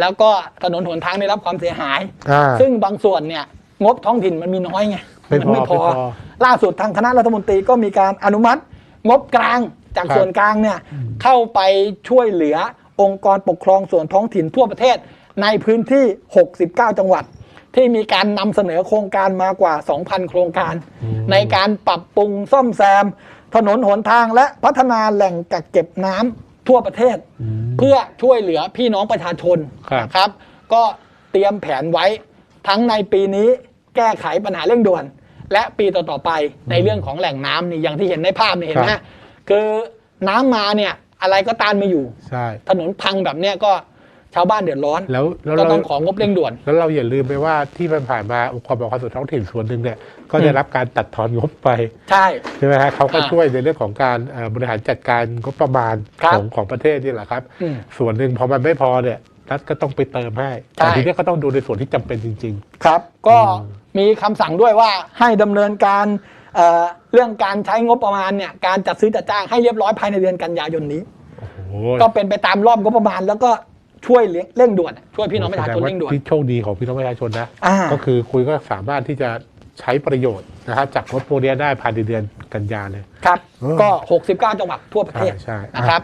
แล้วก็ถนนหนทางได้รับความเสียหาย อ่า ซึ่งบางส่วนเนี่ยงบท้องถิ่นมันมีน้อยไงไม่พอมัไม่พอ ไม่พอล่าสุดทางคณะรัฐมนตรีก็มีการอนุมัติ งบกลางจากครับ ส่วนกลางเนี่ยเข้าไปช่วยเหลือองค์กรปกครองส่วนท้องถิ่นทั่วประเทศ ในพื้นที่ 69 จังหวัด ที่มีการนำเสนอโครงการมากว่า 2,000 โครงการ ในการปรับปรุงซ่อมแซม ถนนหนทางและพัฒนาแหล่งกักเก็บน้ำ ทั่วประเทศ เพื่อช่วยเหลือพี่น้องประชาชนครับนะครับ ก็เตรียมแผนไว้ทั้งในปีนี้แก้ไขปัญหาเร่งด่วน และปีต่อๆไปในเรื่องของแหล่งน้ำนี่อย่างที่เห็นในภาพนี่เห็นไหมครับคือน้ำมาเนี่ยอะไรก็ต้านไม่อยู่ใช่ถนนพังแบบเนี้ยก็ ชาวบ้านเดือดร้อน แล้วแล้วก็เราต้องของงบเร่งด่วน แล้วเราอย่าลืมไปว่าที่มันผ่านมาองค์กรปกครองส่วนท้องถิ่นส่วนหนึ่งเนี่ยก็ได้รับการตัดทอนงบไปใช่ ใช่ไหมฮะเขาก็อ่าช่วยในเรื่องของการเอ่อบริหารจัดการงบประมาณครับของของประเทศนี่แหละครับ อืมส่วนหนึ่งพอมันไม่พอเนี่ยรัฐก็ต้องไปเติมให้ใช่ แต่ทีนี้ก็ต้องดูในส่วนที่จำเป็นจริง ครับ ก็มีคำสั่งด้วยว่าให้ดำเนินการเอ่อเรื่องการใช้งบประมาณเนี่ยการจัดซื้อจัดจ้างให้เรียบร้อยภายในเดือนกันยายนนี้ ๆ โอ้โหก็เป็นไปตามรอบงบประมาณ แล้วก็ ช่วยเร่งด่วนช่วยพี่น้องประชาชนแสดเร่งด่วนที่โชคดีของพี่น้องประชาชนนะอ่าก็คือคุณก็สามารถที่จะใช้ประโยชน์นะครับจากงบโปรเนี้ยได้ภายในเดือนกันยาเลยครับเออก็ 69 จังหวัดทั่วประเทศใช่ใช่นะครับ